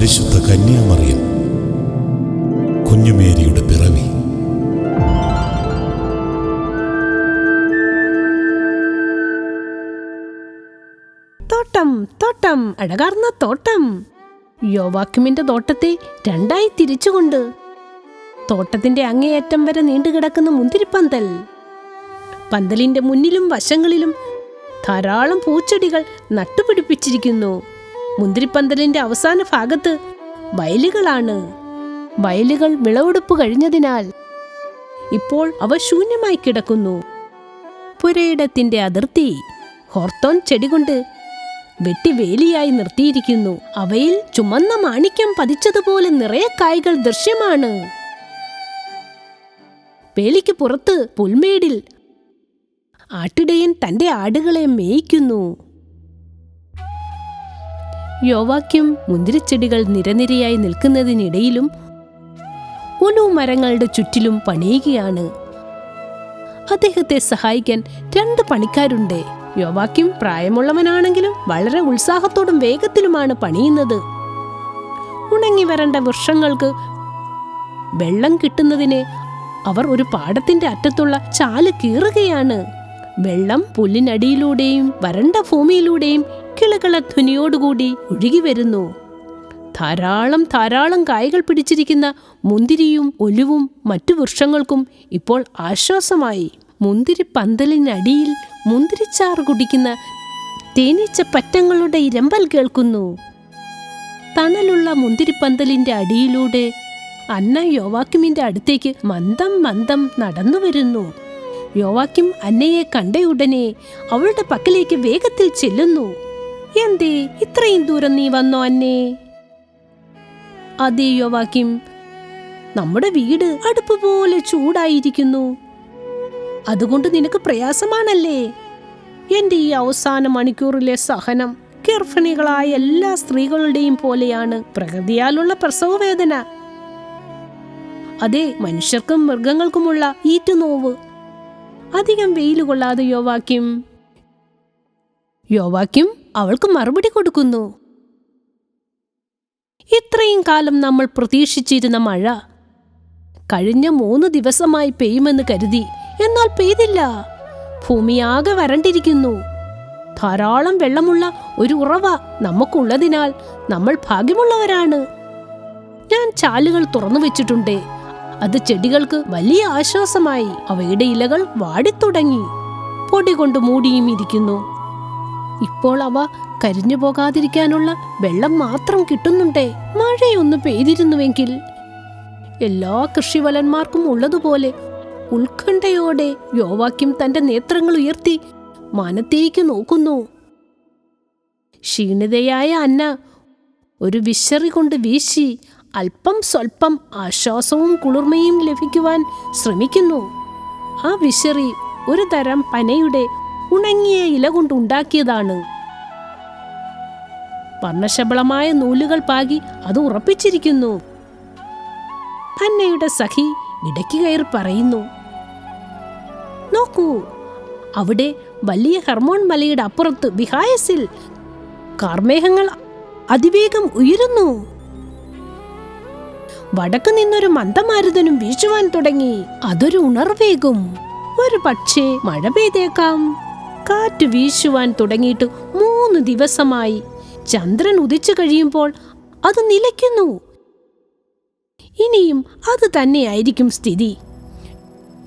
പരിശുദ്ധ കന്യാമറിയം. കുഞ്ഞുമേരിയുടെ പിറവി. തോട്ടം തോട്ടം അഴകാർന്ന തോട്ടം. യോവാക്യുമിന്റെ തോട്ടത്തെ രണ്ടായി തിരിച്ചുകൊണ്ട് തോട്ടത്തിന്റെ അങ്ങേയറ്റം വരെ നീണ്ടുകിടക്കുന്ന മുന്തിരിപ്പന്തൽ. പന്തലിന്റെ മുന്നിലും വശങ്ങളിലും ധാരാളം പൂച്ചെടികൾ നട്ടുപിടിപ്പിച്ചിരിക്കുന്നു. മുന്തിരിപ്പന്തലിന്റെ അവസാന ഭാഗത്ത് വയലുകളാണ്. വയലുകൾ വിളവെടുപ്പ് കഴിഞ്ഞതിനാൽ ഇപ്പോൾ അവ ശൂന്യമായി കിടക്കുന്നു. പുരയിടത്തിന്റെ അതിർത്തി ഹോർത്തോൺ ചെടി കൊണ്ട് വെട്ടിവേലിയായി നിർത്തിയിരിക്കുന്നു. അവയിൽ ചുമന്ന മാണിക്യം പതിച്ചതുപോലെ നിറയെ കായ്കൾ ദൃശ്യമാണ്. വേലിക്ക് പുറത്ത് പുൽമേടിൽ ആട്ടിടയൻ തന്റെ ആടുകളെ മേയ്ക്കുന്നു. യോവാക്യം മുന്തിരിച്ചെടികൾ നിരനിരയായി നിൽക്കുന്നതിനിടയിലും ഉലു മരങ്ങളുടെ ചുറ്റിലും പണിയുകയാണ്. അദ്ദേഹത്തെ സഹായിക്കാൻ രണ്ട് പണിക്കാരുണ്ട്. യോവാക്യം പ്രായമുള്ളവനാണെങ്കിലും വളരെ ഉത്സാഹത്തോടും വേഗത്തിലുമാണ് പണിയുന്നത്. ഉണങ്ങി വരേണ്ട വൃക്ഷങ്ങൾക്ക് വെള്ളം കിട്ടുന്നതിന് അവർ ഒരു പാടത്തിന്റെ അറ്റത്തുള്ള ചാൽ കീറുകയാണ്. വെള്ളം പുല്ലിനടിയിലൂടെയും വരണ്ട ഭൂമിയിലൂടെയും കിളകള ധ്വനിയോടുകൂടി ഒഴുകി വരുന്നു. ധാരാളം ധാരാളം കായകൾ പിടിച്ചിരിക്കുന്ന മുന്തിരിയും ഒലിവും മറ്റു വൃക്ഷങ്ങൾക്കും ഇപ്പോൾ ആശ്വാസമായി. മുന്തിരി പന്തലിനടിയിൽ മുന്തിരിച്ചാറ് കുടിക്കുന്ന തേനീച്ച പറ്റങ്ങളുടെ ഇരമ്പൽ കേൾക്കുന്നു. തണലുള്ള മുന്തിരിപ്പന്തലിന്റെ അടിയിലൂടെ അന്ന യോവാക്യമിന്റെ അടുത്തേക്ക് മന്ദം മന്ദം നടന്നു വരുന്നു. യോവാക്കിം അന്നയെ കണ്ടയുടനെ അവളുടെ പക്കലേക്ക് വേഗത്തിൽ ചെല്ലുന്നു. എന്തേ ഇത്രയും ദൂരം നീ വന്നോ അന്നെ? അതേ യോവാക്യം നമ്മുടെ വീട് അടുപ്പ് പോലെ ചൂടായിരിക്കുന്നു. അതുകൊണ്ട് നിനക്ക് പ്രയാസമാണല്ലേ? എന്റെ ഈ അവസാന മണിക്കൂറിലെ സഹനം ഗർഭിണികളായ എല്ലാ സ്ത്രീകളുടെയും പോലെയാണ് പ്രകൃതിയാലുള്ള പ്രസവവേദന. അതെ മനുഷ്യർക്കും മൃഗങ്ങൾക്കുമുള്ള ഈറ്റുനോവ്. അധികം വെയിൽ കൊള്ളാതെ യോവാക്യം. യോവാക്യം അവൾക്ക് മറുപടി കൊടുക്കുന്നു. ഇത്രയും കാലം നമ്മൾ പ്രതീക്ഷിച്ചിരുന്ന മഴ കഴിഞ്ഞ മൂന്ന് ദിവസമായി പെയ്യുമെന്ന് കരുതി എന്നാൽ പെയ്തില്ല. ഭൂമിയാകെ വരണ്ടിരിക്കുന്നു. ധാരാളം വെള്ളമുള്ള ഒരു ഉറവ നമുക്കുള്ളതിനാൽ നമ്മൾ ഭാഗ്യമുള്ളവരാണ്. ഞാൻ ചാലുകൾ തുറന്നു വെച്ചിട്ടുണ്ട്. അത് ചെടികൾക്ക് വലിയ ആശ്വാസമായി. അവയുടെ ഇലകൾ വാടിത്തുടങ്ങി. പൊടി കൊണ്ട് മൂടിയും ഇരിക്കുന്നു. ഇപ്പോൾ അവ കരിഞ്ഞു പോകാതിരിക്കാനുള്ള വെള്ളം മാത്രം കിട്ടുന്നുണ്ടേ. മഴയൊന്ന് പെയ്തിരുന്നുവെങ്കിൽ. എല്ലാ കൃഷിവലന്മാർക്കും ഉള്ളതുപോലെ ഉത്കണ്ഠയോടെ യോവാക്യം തന്റെ നേത്രങ്ങൾ ഉയർത്തി മനത്തേക്ക് നോക്കുന്നു. ക്ഷീണിതയായ അന്ന ഒരു വിശറി കൊണ്ട് വീശി അല്പം സ്വൽപ്പം ആശ്വാസവും കുളിർമയും ലഭിക്കുവാൻ ശ്രമിക്കുന്നു. ആ വിശറി ഒരു തരം പനയുടെ ഉണങ്ങിയ ഇല കൊണ്ടുണ്ടാക്കിയതാണ് വർണശബളമായ നൂലുകൾ പാകി അത് ഉറപ്പിച്ചിരിക്കുന്നു. അന്നയുടെ സഖി ഇടയ്ക്ക് കയറി പറയുന്നു നോക്കൂ അവിടെ വലിയ ഹർമോൺ മലയുടെ അപ്പുറത്ത് ബിഹായസിൽ കാർമേഹങ്ങൾ അതിവേഗം ഉയരുന്നു. വടക്ക് നിന്നൊരു മന്ദമാരുതനും വീശുവാൻ തുടങ്ങി. അതൊരു ഉണർവേകും ഒരു പക്ഷേ മഴ പെയ്തേക്കാം. കാറ്റ് വീശുവാൻ തുടങ്ങിയിട്ട് മൂന്ന് ദിവസമായി. ചന്ദ്രൻ ഉദിച്ചു കഴിയുമ്പോൾ അത് നിലയ്ക്കുന്നു. ഇനിയും അത് തന്നെയായിരിക്കും സ്ഥിതി.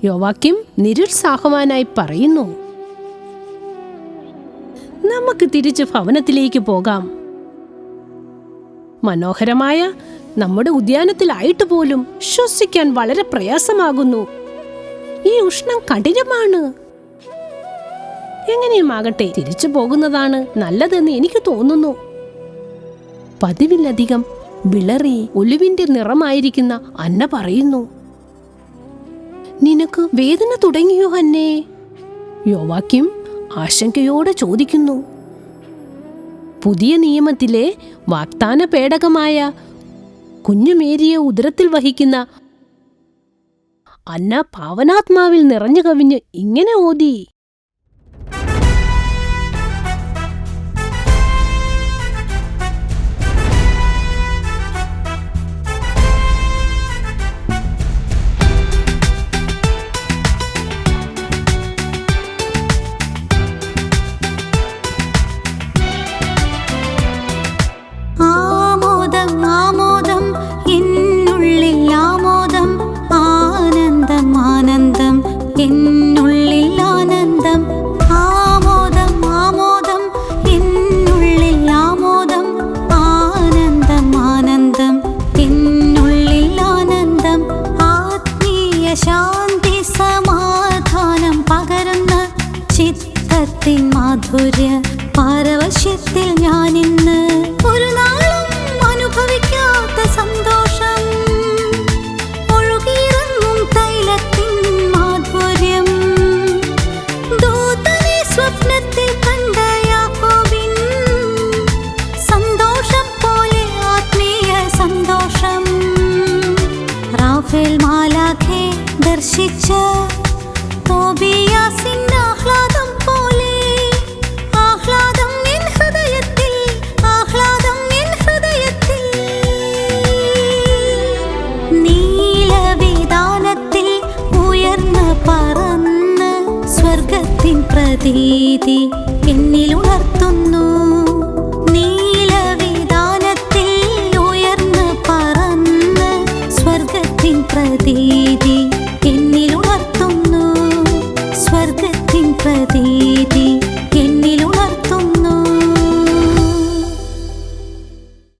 യോവാക്യം നിരുത്സാഹവാനായി പറയുന്നു. നമുക്ക് തിരിച്ച് ഭവനത്തിലേക്ക് പോകാം. മനോഹരമായ നമ്മുടെ ഉദ്യാനത്തിലായിട്ട് പോലും ശ്വസിക്കാൻ വളരെ പ്രയാസമാകുന്നു. ഈ ഉഷ്ണം കഠിനമാണ്. എങ്ങനെയുമാകട്ടെ? തിരിച്ചു പോകുന്നതാണ് നല്ലതെന്ന് എനിക്ക് തോന്നുന്നു. പതിവിലധികം വിളറി ഒലിവിന്റെ നിറമായിരിക്കുന്ന അന്ന പറയുന്നു. നിനക്ക് വേദന തുടങ്ങിയോ അന്നേ? യോവാക്യം ആശങ്കയോടെ ചോദിക്കുന്നു. പുതിയ നിയമത്തിലെ വാഗ്ദാന പേടകമായ കുഞ്ഞുമേരിയെ ഉദരത്തിൽ വഹിക്കുന്ന അന്ന പാവനാത്മാവിൽ നിറഞ്ഞു കവിഞ്ഞ് ഇങ്ങനെ ഓതി. മാധുര്യ പാരവശ്യത്തിൽ ഞാനിന്ന് ഒരു നാളും അനുഭവിക്കാത്ത സന്തോഷം. ഒഴുകിയിറങ്ങും തൈലത്തിൻ മാധുര്യം. ദൂതനെ സ്വപ്നത്തിൽ പ്രതീതി എന്നിൽ ഉണർത്തുന്നു നീലവിതാനത്തിൽ ഉയർന്ന് പറന്ന് സ്വർഗത്തിൻ പ്രതീതി